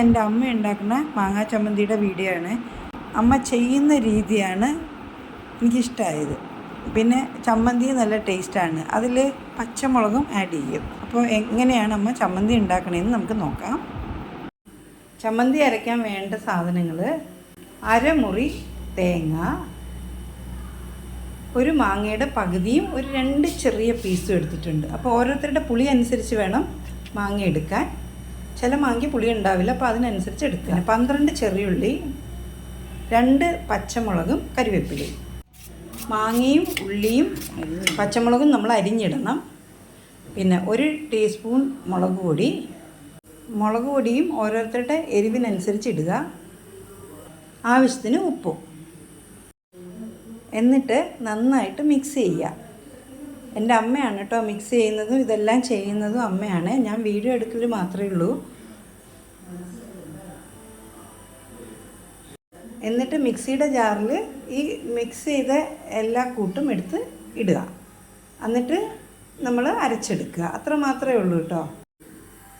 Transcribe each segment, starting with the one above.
എന്റെ അമ്മ ഉണ്ടാക്കുന്ന മാങ്ങാ ചമ്മന്തിയുടെ വീഡിയോ ആണ്. അമ്മ ചെയ്യുന്ന രീതിയാണ് എനിക്കിഷ്ടമായത് പിന്നെ ചമ്മന്തി നല്ല ടേസ്റ്റാണ് അതിൽ പച്ചമുളകും ആഡ് ചെയ്യും. അപ്പോൾ എങ്ങനെയാണ് അമ്മ ചമ്മന്തി ഉണ്ടാക്കണതെന്ന് നമുക്ക് നോക്കാം. ചമ്മന്തി അരയ്ക്കാൻ വേണ്ട സാധനങ്ങൾ അരമുറി തേങ്ങ ഒരു മാങ്ങയുടെ പകുതിയും ഒരു രണ്ട് ചെറിയ പീസും എടുത്തിട്ടുണ്ട്. അപ്പോൾ ഓരോരുത്തരുടെ പുളി അനുസരിച്ച് വേണം മാങ്ങ എടുക്കാൻ. ചില മാങ്ങി പുളി ഉണ്ടാവില്ല അപ്പോൾ അതിനനുസരിച്ച് എടുക്കുക പന്ത്രണ്ട് ചെറിയുള്ളി രണ്ട് പച്ചമുളകും കരിവേപ്പിലയും. മാങ്ങയും ഉള്ളിയും പച്ചമുളകും നമ്മൾ അരിഞ്ഞിടണം. പിന്നെ ഒരു ടീസ്പൂൺ മുളക് പൊടി. മുളക് പൊടിയും ഓരോരുത്തരുടെ എരിവിനനുസരിച്ച് ഇടുക. ആവശ്യത്തിന് ഉപ്പും. എന്നിട്ട് നന്നായിട്ട് മിക്സ് ചെയ്യുക. എന്റെ അമ്മയാണ് കേട്ടോ മിക്സ് ചെയ്യുന്നതും ഇതെല്ലാം ചെയ്യുന്നതും അമ്മയാണ്. ഞാൻ വീഡിയോ എടുക്കൽ മാത്രമേ ഉള്ളൂ. എന്നിട്ട് മിക്സിയുടെ ജാറിൽ ഈ മിക്സ് ചെയ്ത എല്ലാ കൂട്ടും എടുത്ത് ഇടുക. എന്നിട്ട് നമ്മൾ അരച്ചെടുക്കുക. അത്ര മാത്രമേ ഉള്ളൂ കേട്ടോ.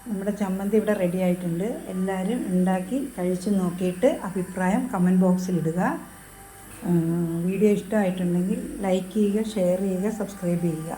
നമ്മുടെ ചമ്മന്തി ഇവിടെ റെഡി ആയിട്ടുണ്ട്. എല്ലാവരും ഉണ്ടാക്കി കഴിച്ച് നോക്കിയിട്ട് അഭിപ്രായം കമന്റ് ബോക്സിൽ ഇടുക. വീഡിയോ ഇഷ്ടമായിട്ടുണ്ടെങ്കിൽ ലൈക്ക് ചെയ്യുക ഷെയർ ചെയ്യുക സബ്സ്ക്രൈബ് ചെയ്യുക.